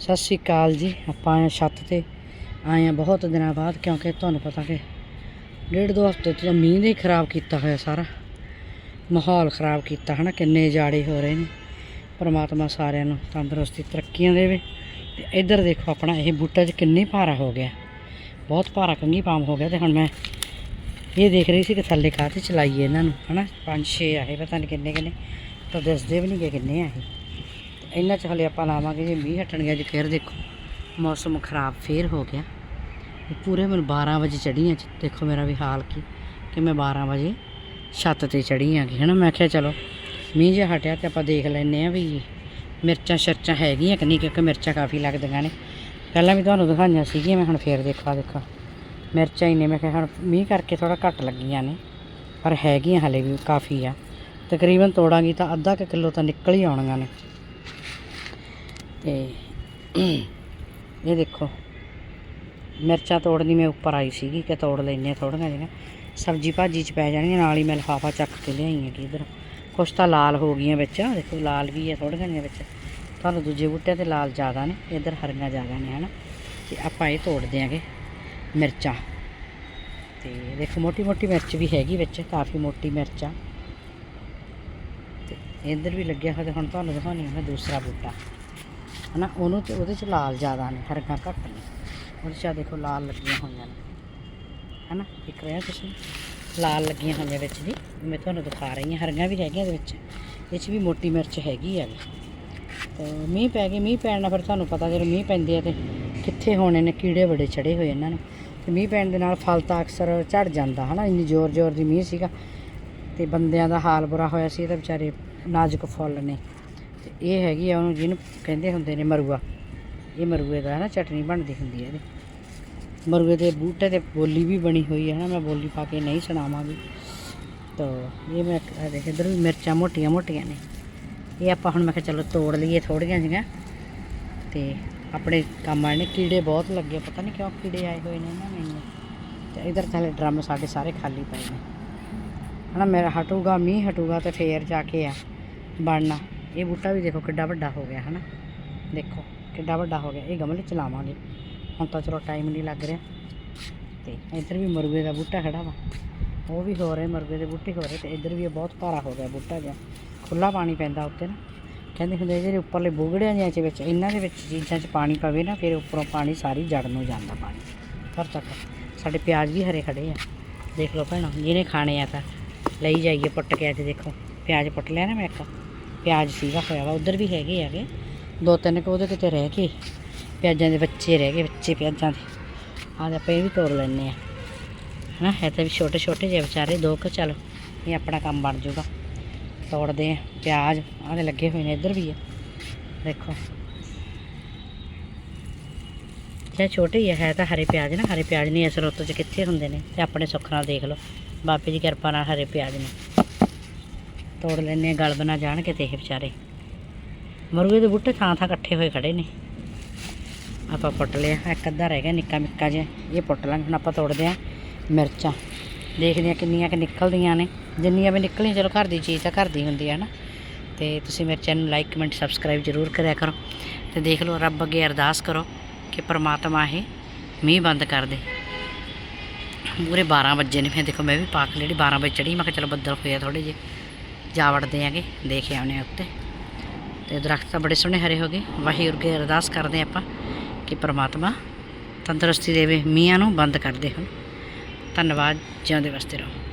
ਸਤਿ ਸ਼੍ਰੀ ਅਕਾਲ ਜੀ। ਆਪਾਂ ਆਏ ਹਾਂ ਛੱਤ ਤੇ। ਆਏ ਹਾਂ ਬਹੁਤ ਦਿਨਾਂ ਬਾਅਦ ਕਿਉਂਕਿ ਤੁਹਾਨੂੰ ਪਤਾ ਕਿ ਡੇਢ ਦੋ ਹਫ਼ਤੇ ਤੋਂ ਮੀਂਹ ਨੇ ਹੀ ਖਰਾਬ ਕੀਤਾ ਹੋਇਆ ਸਾਰਾ। ਮਾਹੌਲ ਖਰਾਬ ਕੀਤਾ ਹਨਾ, ਕਿੰਨੇ ਜਾੜੇ ਹੋ ਰਹੇ ਨੇ। ਪਰਮਾਤਮਾ ਸਾਰਿਆਂ ਨੂੰ ਤੰਦਰੁਸਤੀ, ਤਰੱਕੀਆਂ ਦੇਵੇ। ਤੇ ਇੱਧਰ ਦੇਖੋ ਆਪਣਾ ਇਹ ਬੂਟਾ 'ਚ ਕਿੰਨੀ ਭਾਰਾ ਹੋ ਗਿਆ। ਬਹੁਤ ਭਾਰਾ ਕੰਗੀ ਪਾਮ ਹੋ ਗਿਆ ਤੇ ਹੁਣ ਮੈਂ ਇਹ ਦੇਖ ਰਹੀ ਸੀ ਕਿ ਥੱਲੇ ਕਾਹਤੇ ਚਲਾਈਏ ਇਹਨਾਂ ਨੂੰ, ਹਨਾ। ਪੰਜ ਛੇ ਆਏ ਪਤਾ ਨਹੀਂ ਕਿੰਨੇ ਕਿੰਨੇ। ਤਾਂ ਦੱਸਦੇ ਵੀ ਨਹੀਂ ਗਏ ਕਿੰਨੇ ਆਏ ਇਹਨਾਂ ਚ ਹਲੇ ਆਪਾਂ ਲਾਵਾਂਗੇ ਜੇ ਮੀਂਹ ਹਟਣਗੇ ਜੇ ਫੇਰ ਦੇਖੋ, ਮੌਸਮ ਖਰਾਬ ਫੇਰ ਹੋ ਗਿਆ। ਪੂਰੇ ਮੈਨੂੰ 12 ਵਜੇ ਚੜ੍ਹੀ ਆ ਦੇਖੋ ਮੇਰਾ ਵੀ ਹਾਲ ਕੀ, ਕਿ ਮੈਂ 12 ਵਜੇ ਛੱਤ ਤੇ ਚੜ੍ਹੀ ਆਂਗੀ ਹਨਾ? ਮੈਂ ਕਿਹਾ ਚਲੋ, ਮੀਂਹ ਜੇ ਹਟਿਆ ਤੇ ਆਪਾਂ ਦੇਖ ਲੈਨੇ ਆ ਵੀ ਮਿਰਚਾਂ ਸ਼ਰਚਾਂ ਹੈਗੀਆਂ ਕਿ ਨਹੀਂ, ਕਿਉਂਕਿ ਮਿਰਚਾਂ ਕਾਫੀ ਲੱਗਦੀਆਂ ਨੇ। ਪਹਿਲਾਂ ਵੀ ਤੁਹਾਨੂੰ ਦਿਖਾਈਆਂ ਸੀਗੀਆਂ, ਮੈਂ ਹੁਣ ਫੇਰ ਦੇਖਾ ਦੇਖਾ। ਮਿਰਚਾਂ ਹੀ ਨੇ ਮੈਂ ਕਿਹਾ ਹੁਣ ਮੀਂਹ ਕਰਕੇ ਥੋੜਾ ਘੱਟ ਲੱਗੀਆਂ ਨੇ, ਪਰ ਹੈਗੀਆਂ ਹਲੇ ਵੀ ਕਾਫੀ ਆ। ਤਕਰੀਬਨ ਤੋੜਾਂਗੀ ਤਾਂ ਅੱਧਾ ਕੁ ਕਿਲੋ ਤਾਂ ਨਿਕਲ ਹੀ ਆਉਣੀਆਂ ਨੇ। ਤੇ ਇਹ ਦੇਖੋ, ਮਿਰਚਾਂ ਤੋੜਨੀ ਮੈਂ ਉੱਪਰ ਆਈ ਸੀਗੀ ਕਿ ਤੋੜ ਲੈਨੇ ਥੋੜੀਆਂ ਜਿਹੀਆਂ। ਸਬਜੀ ਭਾਜੀ ਚ ਪੈ ਜਾਣਗੀਆਂ, ਨਾਲ ਹੀ ਮੈਂ ਲਿਫਾਫਾ ਚੱਕ ਕੇ ਲਿਆਈ ਕਿ ਇਧਰ। ਕੁਛ ਤਾਂ ਲਾਲ ਹੋ ਗਈਆਂ ਵਿੱਚ ਦੇਖੋ ਲਾਲ ਵੀ ਹੈ ਥੋੜੀਆਂ ਜਿਹੀਆਂ ਵਿੱਚ। ਤੁਹਾਨੂੰ ਦੂਜੇ ਬੂਟੇ ਤੇ ਲਾਲ ਜ਼ਿਆਦਾ ਨੇ, ਇਧਰ ਹਰੀਆਂ ਜ਼ਿਆਦਾ ਨੇ, ਹਨਾ? ਤੇ ਆਪਾਂ ਇਹ ਤੋੜ ਦਿਆਂਗੇ ਮਿਰਚਾਂ। ਤੇ ਦੇਖੋ ਮੋਟੀ ਮੋਟੀ ਮਿਰਚ ਵੀ ਹੈਗੀ ਵਿੱਚ, ਕਾਫੀ ਮੋਟੀ ਮਿਰਚਾਂ ਤੇ ਇੱਧਰ ਵੀ ਲੱਗਿਆ ਹੋਇਆ ਹੁਣ ਤੁਹਾਨੂੰ ਦਿਖਾਉਣੀ ਹੈ ਦੂਸਰਾ ਬੂਟਾ। ਹਨਾ, ਉਹਨੂੰ ਤੇ ਉਹਦੇ ਚ ਲਾਲ ਜ਼ਿਆਦਾ ਨੇ ਹਰੀਆਂ ਘੱਟ ਨੇ। ਉਹਦੇ ਚ ਦੇਖੋ ਲਾਲ ਲੱਗੀਆਂ ਹੋਈਆਂ ਨੇ। ਹਨਾ ਦੇਖ ਰਹੇ ਹੋ ਤੁਸੀਂ ਲਾਲ ਲੱਗੀਆਂ ਹੋਈਆਂ ਵਿੱਚ ਦੀ, ਮੈਂ ਤੁਹਾਨੂੰ ਦਿਖਾ ਰਹੀ ਹਾਂ, ਹਰੀਆਂ ਵੀ ਹੈਗੀਆਂ ਇਹਦੇ ਵਿੱਚ। ਇਹ ਚ ਵੀ ਮੋਟੀ ਮਿਰਚ ਹੈਗੀ ਆ। ਤੇ ਮੀਂਹ ਪੈ ਗਏ, ਮੀਂਹ ਪੈਣ ਨਾਲ ਫਿਰ ਤੁਹਾਨੂੰ ਪਤਾ ਜਦੋਂ ਮੀਂਹ ਪੈਂਦੇ ਆ ਤੇ ਕਿੱਥੇ ਹੋਣੇ ਨੇ, ਕੀੜੇ ਬੜੇ ਚੜੇ ਹੋਏ ਇਹਨਾਂ ਨੂੰ। ਤੇ ਮੀਂਹ ਪੈਣ ਦੇ ਨਾਲ ਫਲ ਤਾਂ ਅਕਸਰ ਝੜ ਜਾਂਦਾ, ਹਨਾ, ਇੰਨੀ ਜ਼ੋਰ ਜ਼ੋਰ ਦੀ ਮੀਂਹ ਸੀਗਾ। ਤੇ ਬੰਦਿਆਂ ਦਾ ਹਾਲ ਬੁਰਾ ਹੋਇਆ ਸੀ, ਇਹ ਤਾਂ ਵਿਚਾਰੇ ਨਾਜ਼ੁਕ ਫੁੱਲ ਨੇ। ਤੇ ਇਹ ਹੈਗੀ ਆ ਉਹਨੂੰ ਜਿਹਨੂੰ ਕਹਿੰਦੇ ਹੁੰਦੇ ਨੇ ਮਰੂਆ। ਇਹ ਮਰੂਏ ਦਾ ਹੈ ਨਾ ਚਟਨੀ ਬਣਦੀ ਹੁੰਦੀ ਹੈ ਇਹਦੀ। ਮਰੂਏ ਦੇ ਬੂਟੇ ਤੇ ਬੋਲੀ ਵੀ ਬਣੀ ਹੋਈ ਹੈ ਨਾ ਮੈਂ ਬੋਲੀ ਪਾ ਕੇ ਨਹੀਂ ਸੁਣਾਵਾਂਗੀ। ਤਾਂ ਇਹ ਮੈਂ ਆਹ ਦੇਖ ਇੱਧਰ ਵੀ ਮਿਰਚਾਂ ਮੋਟੀਆਂ ਮੋਟੀਆਂ ਨੇ। ਇਹ ਆਪਾਂ ਹੁਣ ਮੈਂ ਕਿਹਾ ਚਲੋ ਤੋੜ ਲਈਏ ਥੋੜੀਆਂ ਜਿਹੀਆਂ। ਤੇ ਆਪਣੇ ਕੰਮ ਆਏ ਕੀੜੇ ਬਹੁਤ ਲੱਗੇ, ਪਤਾ ਨਹੀਂ ਕਿਉਂ ਕੀੜੇ ਆਏ ਹੋਏ ਨੇ ਨਾ ਮੈਨੂੰ ਤੇ ਇਧਰ ਥੱਲੇ ਡਰਮ ਸਾਡੇ ਸਾਰੇ ਖਾਲੀ ਪਏ ਨੇ। ਹਨਾ ਮੇਰਾ ਹਟੂਗਾ, ਮੀਂਹ ਹਟੂਗਾ ਤੇ ਫੇਰ ਜਾ ਕੇ ਆ ਬਣਨਾ। ਇਹ ਬੂਟਾ ਵੀ ਦੇਖੋ ਕਿੱਡਾ ਵੱਡਾ ਹੋ ਗਿਆ, ਹਨਾ? ਦੇਖੋ, ਕਿੱਡਾ ਵੱਡਾ ਹੋ ਗਿਆ। ਇਹ ਗਮਲੇ ਚ ਲਾਵਾਂਗੇ ਹੁਣ ਤਾਂ ਚਲੋ ਟਾਈਮ ਨਹੀਂ ਲੱਗ ਰਿਹਾ। ਤੇ ਇੱਧਰ ਵੀ ਮਰੂਏ ਦਾ ਬੂਟਾ ਖੜਾ ਵਾ। ਉਹ ਵੀ ਹੋ ਰਹੇ, ਮਰੂਏ ਦੇ ਬੂਟੇ ਹੋ ਰਹੇ। ਤੇ ਇੱਧਰ ਵੀ ਇਹ ਬਹੁਤ ਭਾਰਾ ਹੋ ਗਿਆ ਬੂਟਾ ਜਿਹਾ। ਖੁੱਲਾ ਪਾਣੀ ਪੈਂਦਾ ਉੱਤੇ ਨਾ। ਕਹਿੰਦੇ ਹੁੰਦੇ ਜਿਹੜੇ ਉੱਪਰਲੇ ਬੁਗੜਿਆਂ ਜਿਹਾ ਚ ਵਿੱਚ, ਇਹਨਾਂ ਦੇ ਵਿੱਚ ਚੀਜ਼ਾਂ 'ਚ ਪਾਣੀ ਪਵੇ ਨਾ, ਫਿਰ ਉੱਪਰੋਂ ਪਾਣੀ ਸਾਰੀ ਜੜ ਨੂੰ ਜਾਂਦਾ ਪਾਣੀ। ਘਰ ਤੱਕ ਸਾਡੇ ਪਿਆਜ਼ ਵੀ ਹਰੇ ਖੜੇ ਆ। ਦੇਖ ਲਓ ਭੈਣੋ ਜਿਹਨੇ ਖਾਣੇ ਆ ਤਾਂ। ਲਈ ਜਾਈਏ ਪੁੱਟ ਕੇ ਅੱਜ ਦੇਖੋ। ਪਿਆਜ਼ ਪੁੱਟ ਲਿਆ ਨਾ ਮੈਂ ਇੱਕ। ਪਿਆਜ਼ ਸੀਗਾ ਹੋਇਆ ਵਾ ਉਧਰ ਵੀ ਹੈਗੇ ਹੈਗੇ। ਦੋ ਤਿੰਨ ਕੁ ਉਹਦੇ ਕਿਤੇ ਰਹਿ ਗਏ ਪਿਆਜ਼ਾਂ ਦੇ ਬੱਚੇ ਰਹਿ ਗਏ ਬੱਚੇ ਪਿਆਜ਼ਾਂ ਦੇ। ਆਹ ਆਪਾਂ ਇਹ ਵੀ ਤੋੜ ਲੈਣੇ ਆ ਹਨਾ ਹੈ ਤਾਂ ਵੀ ਛੋਟੇ ਛੋਟੇ ਜਿਹੇ ਵਿਚਾਰੇ ਦੋ ਕੁ ਚਲੋ ਇਹ ਆਪਣਾ ਕੰਮ ਬਣ ਜਾਊਗਾ। ਤੋੜਦੇ ਆ ਪਿਆਜ਼ ਆਹਦੇ ਲੱਗੇ ਹੋਏ ਨੇ ਇੱਧਰ ਵੀ ਆ। ਦੇਖੋ। ਜੇ ਛੋਟੇ ਹੀ ਆ, ਹੈ ਤਾਂ ਹਰੇ ਪਿਆਜ਼ ਨਾ ਹਰੇ ਪਿਆਜ਼ ਨਹੀਂ ਇਸ ਰੁੱਤ 'ਚ ਕਿੱਥੇ ਹੁੰਦੇ ਨੇ ਤੇ ਆਪਣੇ ਸੁੱਖ ਨਾਲ ਦੇਖ ਲਓ। ਬਾਬੇ ਦੀ ਕਿਰਪਾ ਨਾਲ ਹਰੇ ਪਿਆਜ਼ ਨੇ। ਤੋੜ ਲੈਣੇ ਗਲ ਬਣਾ ਜਾਣ ਕੇ ਤੇ ਇਹ ਵਿਚਾਰੇ। ਮਰੂਏ ਦੇ ਬੂਟੇ ਥਾਂ ਥਾਂ ਇਕੱਠੇ ਹੋਏ ਖੜੇ ਨੇ। ਆਪਾਂ ਪੁੱਟ ਲਿਆ, ਇੱਕ ਅੱਧਾ ਰਹਿ ਗਿਆ, ਨਿੱਕਾ ਮਿੱਕਾ ਜਿਹਾ। ਇਹ ਪੁੱਟ ਲਾਂਗੇ, ਹੁਣ ਆਪਾਂ ਤੋੜਦੇ ਆ ਮਿਰਚਾਂ। ਦੇਖਦੇ ਆ ਕਿੰਨੀਆਂ ਕਿ ਨਿਕਲਦੀਆਂ ਨੇ। ਜਿੰਨੀਆਂ ਵੀ ਨਿਕਲੀਆਂ, ਚਲੋ ਘਰ ਦੀ ਚੀਜ਼ ਤਾਂ ਘਰ ਦੀ ਹੁੰਦੀ ਹੈ ਨਾ। ਤੇ ਤੁਸੀਂ ਮੇਰੇ ਚੈਨਲ ਨੂੰ ਲਾਈਕ ਕਮੈਂਟ ਸਬਸਕ੍ਰਾਈਬ ਜ਼ਰੂਰ ਕਰਿਆ ਕਰੋ। ਤੇ ਦੇਖ ਲਓ, ਰੱਬ ਅੱਗੇ ਅਰਦਾਸ ਕਰੋ ਕਿ ਪ੍ਰਮਾਤਮਾ ਇਹ ਮੀਂਹ ਬੰਦ ਕਰ ਦੇ। ਪੂਰੇ 12 ਵਜੇ ਨੇ, ਫਿਰ ਦੇਖੋ ਮੈਂ ਵੀ ਪਾਕ, ਜਿਹੜੀ 12 ਵਜੇ ਚੜੀ ਮੈਂ ਕਿਹਾ ਚਲੋ ਬੱਦਲ ਹੋਇਆ ਥੋੜੇ ਜਿਹੇ। ਜਾ ਵੜਦੇ ਆਗੇ ਦੇਖ ਆਉਣੇ ਉੱਤੇ। ਤੇ ਦਰਖਤ ਤਾਂ ਬੜੇ ਸੋਹਣੇ ਹਰੇ ਹੋ ਗਏ। ਵਾਹਿਗੁਰੂ ਅੱਗੇ ਅਰਦਾਸ ਕਰਦੇ ਆਪਾਂ ਕਿ ਪ੍ਰਮਾਤਮਾ ਤੰਦਰੁਸਤੀ ਦੇਵੇ ਮੀਆਂ ਨੂੰ ਬੰਦ ਕਰਦੇ ਹਨ ਧੰਨਵਾਦ, ਜਿਉਂਦੇ ਵਸਤੇ ਰਹੋ।